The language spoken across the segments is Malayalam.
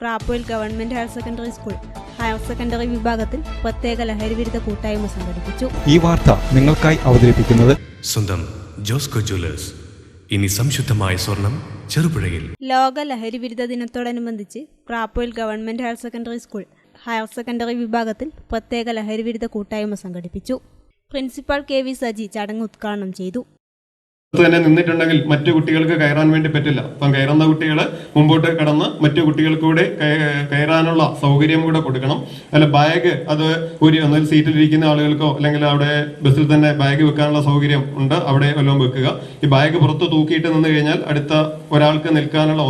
പ്രാപ്പോയിൽ government higher secondary school higher secondary വിഭാഗത്തിൽ പ്രത്യേക ലഹരി വിരുദ്ധ കൂട്ടായ്മ സംഘടിപ്പിച്ചു. ഈ വാർത്ത നിങ്ങൾക്കായി അവതരിപ്പിക്കുന്നത് സ്വന്തം ജോസ്കോ ജ്വല്ലേഴ്സ്. ഇനി സംശുദ്ധമായ സ്വർണം ചെറുപുഴയിൽ. ലോക ലഹരി വിരുദ്ധ ദിനത്തോടനുബന്ധിച്ച് പ്രാപ്പോയിൽ government higher secondary school higher secondary വിഭാഗത്തിൽ പ്രത്യേക ലഹരി വിരുദ്ധ കൂട്ടായ്മ സംഘടിപ്പിച്ചു. പ്രിൻസിപ്പാൾ കെ വി സജി ചടങ്ങ് ഉദ്ഘാടനം ചെയ്തു. തന്നെ നിന്നിട്ടുണ്ടെങ്കിൽ മറ്റു കുട്ടികൾക്ക് കയറാൻ വേണ്ടി പറ്റില്ല. അപ്പം കയറുന്ന കുട്ടികൾ മുമ്പോട്ട് കടന്ന് മറ്റു കുട്ടികൾക്ക് കൂടെ കയറാനുള്ള സൗകര്യം കൂടെ കൊടുക്കണം. അല്ല ബാഗ് അത് ഒരു ഒന്നിൽ സീറ്റിലിരിക്കുന്ന ആളുകൾക്കോ അല്ലെങ്കിൽ അവിടെ ബസ്സിൽ തന്നെ ബാഗ് വെക്കാനുള്ള സൗകര്യം ഉണ്ട്. അവിടെ വല്ലതും വെക്കുക. ഈ ബാഗ് പുറത്ത് തൂക്കിയിട്ട് നിന്ന് കഴിഞ്ഞാൽ അടുത്ത ഒരാൾക്ക് നിൽക്കാനുള്ള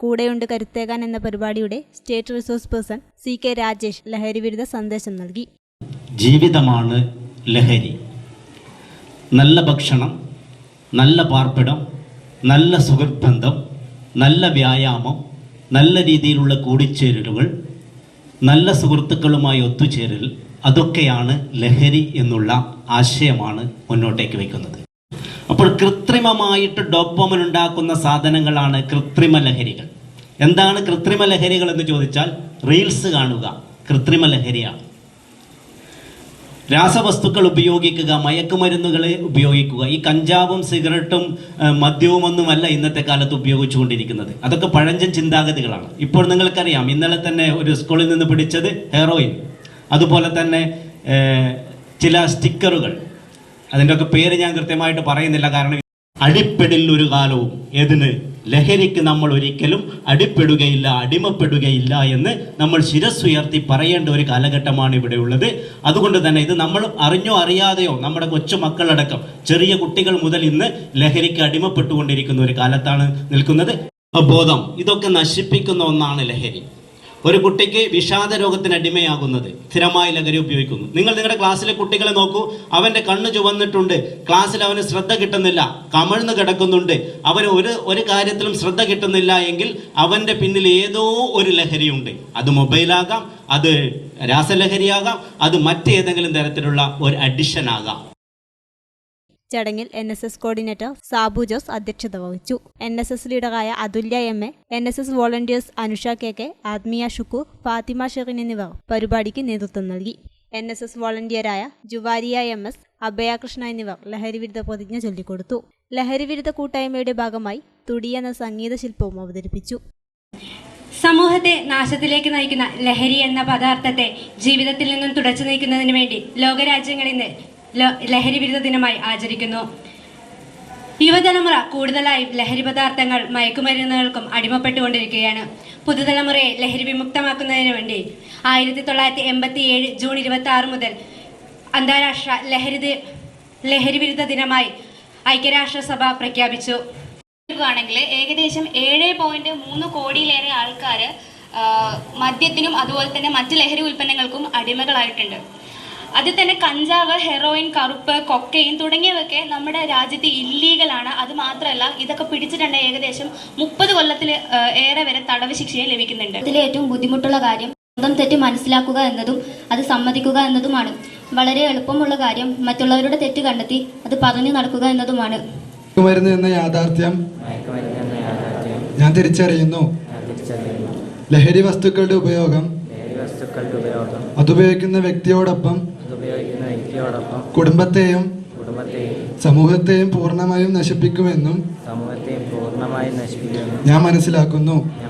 കൂടെയുണ്ട് കരുത്തേകാൻ എന്ന പരിപാടിയുടെ state resource person C K Rajesh ലഹരി വിരുദ്ധ സന്ദേശം നൽകി. ജീവിതമാണ് ലഹരി. നല്ല ഭക്ഷണം നല്ല പാർപ്പിടം നല്ല സുഹൃത്ബന്ധം നല്ല വ്യായാമം നല്ല രീതിയിലുള്ള കൂടിച്ചേരലുകൾ നല്ല സുഹൃത്തുക്കളുമായി ഒത്തുചേരൽ അതൊക്കെയാണ് ലഹരി എന്നുള്ള ആശയമാണ് മുന്നോട്ടേക്ക് വയ്ക്കുന്നത്. അപ്പോൾ കൃത്രിമമായിട്ട് ഡോപ്പമൻ ഉണ്ടാക്കുന്ന സാധനങ്ങളാണ് കൃത്രിമ ലഹരികൾ. എന്താണ് കൃത്രിമ ലഹരികൾ എന്ന് ചോദിച്ചാൽ റീൽസ് കാണുക. കൃത്രിമ ലഹരിയാണ്. രാസവസ്തുക്കൾ ഉപയോഗിക്കുക മയക്കുമരുന്നുകളെ ഉപയോഗിക്കുക ഈ കഞ്ചാവും സിഗരറ്റും മദ്യവും മദ്യവുമൊന്നുമല്ല ഇന്നത്തെ കാലത്ത് ഉപയോഗിച്ചുകൊണ്ടിരിക്കുന്നത്. അതൊക്കെ പഴഞ്ചൻ ചിന്താഗതികളാണ്. ഇപ്പോൾ നിങ്ങൾക്കറിയാം ഇന്നലെ തന്നെ ഒരു സ്കൂളിൽ നിന്ന് പിടിച്ചത് ഹെറോയിൻ. അതുപോലെ തന്നെ ചില സ്റ്റിക്കറുകൾ. അതിന്റെയൊക്കെ പേര് ഞാൻ കൃത്യമായിട്ട് പറയുന്നില്ല കാരണം അടിപ്പെടിൽ ഒരു കാലവും ഏതിന്? ലഹരിക്ക് നമ്മൾ ഒരിക്കലും അടിപ്പെടുകയില്ല അടിമപ്പെടുകയില്ല എന്ന് നമ്മൾ ശിരസ്സുയർത്തി പറയേണ്ട ഒരു കാലഘട്ടമാണ് ഇവിടെ ഉള്ളത്. അതുകൊണ്ട് തന്നെ ഇത് നമ്മൾ അറിഞ്ഞോ അറിയാതെയോ നമ്മുടെ കൊച്ചു മക്കളടക്കം ചെറിയ കുട്ടികൾ മുതൽ ഇന്ന് ലഹരിക്ക് അടിമപ്പെട്ടുകൊണ്ടിരിക്കുന്ന ഒരു കാലത്താണ് നിൽക്കുന്നത്. ബോധം ഇതൊക്കെ നശിപ്പിക്കുന്ന ഒന്നാണ് ലഹരി. ഒരു കുട്ടിക്ക് വിഷാദ രോഗത്തിന് അടിമയാകുന്നത് സ്ഥിരമായി ലഹരി ഉപയോഗിക്കുന്നു. നിങ്ങൾ നിങ്ങളുടെ ക്ലാസ്സിലെ കുട്ടികളെ നോക്കൂ അവന്റെ കണ്ണ് ചുവന്നിട്ടുണ്ട് ക്ലാസ്സിൽ അവന് ശ്രദ്ധ കിട്ടുന്നില്ല കമഴ്ന്ന് കിടക്കുന്നുണ്ട്. അവന് ഒരു ഒരു കാര്യത്തിലും ശ്രദ്ധ കിട്ടുന്നില്ല എങ്കിൽ അവന്റെ പിന്നിൽ ഏതോ ഒരു ലഹരിയുണ്ട്. അത് മൊബൈലാകാം അത് രാസലഹരിയാകാം അത് മറ്റേതെങ്കിലും തരത്തിലുള്ള ഒരു അഡിഷൻ ആകാം ചടങ്ങിൽ N S S coordinator Sabu Jose അധ്യക്ഷത വഹിച്ചു. N S S ലീഡറായ Athulya M A N S S volunteers Anusha K K Athmiya Shukkur Fathima Sherin എന്നിവർ പരിപാടിക്ക് നേതൃത്വം നൽകി. എൻ എസ് എസ് വോളണ്ടിയറായ ജുവാരിയ എം എസ് അഭയകൃഷ്ണ എന്നിവർ ലഹരിവിരുദ്ധ പ്രതിജ്ഞ ചൊല്ലിക്കൊടുത്തു. ലഹരിവിരുദ്ധ കൂട്ടായ്മയുടെ ഭാഗമായി തുടി എന്ന സംഗീത ശില്പവും അവതരിപ്പിച്ചു. സമൂഹത്തെ നാശത്തിലേക്ക് നയിക്കുന്ന ലഹരി എന്ന പദാർത്ഥത്തെ ജീവിതത്തിൽ നിന്നും തുടച്ചു നീക്കുന്നതിന് വേണ്ടി ലോകരാജ്യങ്ങളിൽ ഇന്ന് ലോ- ലഹരി വിരുദ്ധ ദിനമായി ആചരിക്കുന്നു. യുവതലമുറ കൂടുതലായി ലഹരി പദാർത്ഥങ്ങൾ മയക്കുമരുന്നുകൾക്കും അടിമപ്പെട്ടുകൊണ്ടിരിക്കുകയാണ്. പുതുതലമുറയെ ലഹരി വിമുക്തമാക്കുന്നതിന് വേണ്ടി ആയിരത്തി തൊള്ളായിരത്തി എൺപത്തി ഏഴ് ജൂൺ ഇരുപത്തി ആറ് മുതൽ അന്താരാഷ്ട്ര ലഹരി ലഹരി വിരുദ്ധ ദിനമായി ഐക്യരാഷ്ട്രസഭ പ്രഖ്യാപിച്ചു. ആണെങ്കിൽ ഏകദേശം ഏഴ് പോയിന്റ് മൂന്ന് കോടിയിലേറെ ആൾക്കാർ മദ്യത്തിനും അതുപോലെ തന്നെ മറ്റ് ലഹരി ഉൽപ്പന്നങ്ങൾക്കും അടിമകളായിട്ടുണ്ട്. അതിൽ തന്നെ കഞ്ചാവ് ഹെറോയിൻ കറുപ്പ് കൊക്കൈൻ തുടങ്ങിയവയൊക്കെ നമ്മുടെ രാജ്യത്ത് ഇല്ലീഗലാണ് അത് മാത്രമല്ല ഇതൊക്കെ പിടിച്ചിട്ടുണ്ട് ഏകദേശം മുപ്പത് കൊല്ലത്തിൽ ഏറെ വരെ തടവ് ശിക്ഷയെ ലഭിക്കുന്നുണ്ട്. ഇതിലെ ഏറ്റവും ബുദ്ധിമുട്ടുള്ള കാര്യം സ്വന്തം തെറ്റ് മനസ്സിലാക്കുക എന്നതും അത് സമ്മതിക്കുക എന്നതുമാണ്. വളരെ എളുപ്പമുള്ള കാര്യം മറ്റുള്ളവരുടെ തെറ്റ് കണ്ടെത്തി അത് പറഞ്ഞു നടക്കുക എന്നതുമാണ്. മയക്കുമരുന്ന് എന്ന യാഥാർത്ഥ്യം ഞാൻ തിരിച്ചറിയുന്നു. ലഹരി വസ്തുക്കളുടെ ഉപയോഗം അതുപയോഗിക്കുന്ന വ്യക്തിയോടൊപ്പം കുടുംബത്തെയും സമൂഹത്തെയും പൂർണമായും നശിപ്പിക്കുമെന്നും ഞാൻ മനസ്സിലാക്കുന്നു. ചരമം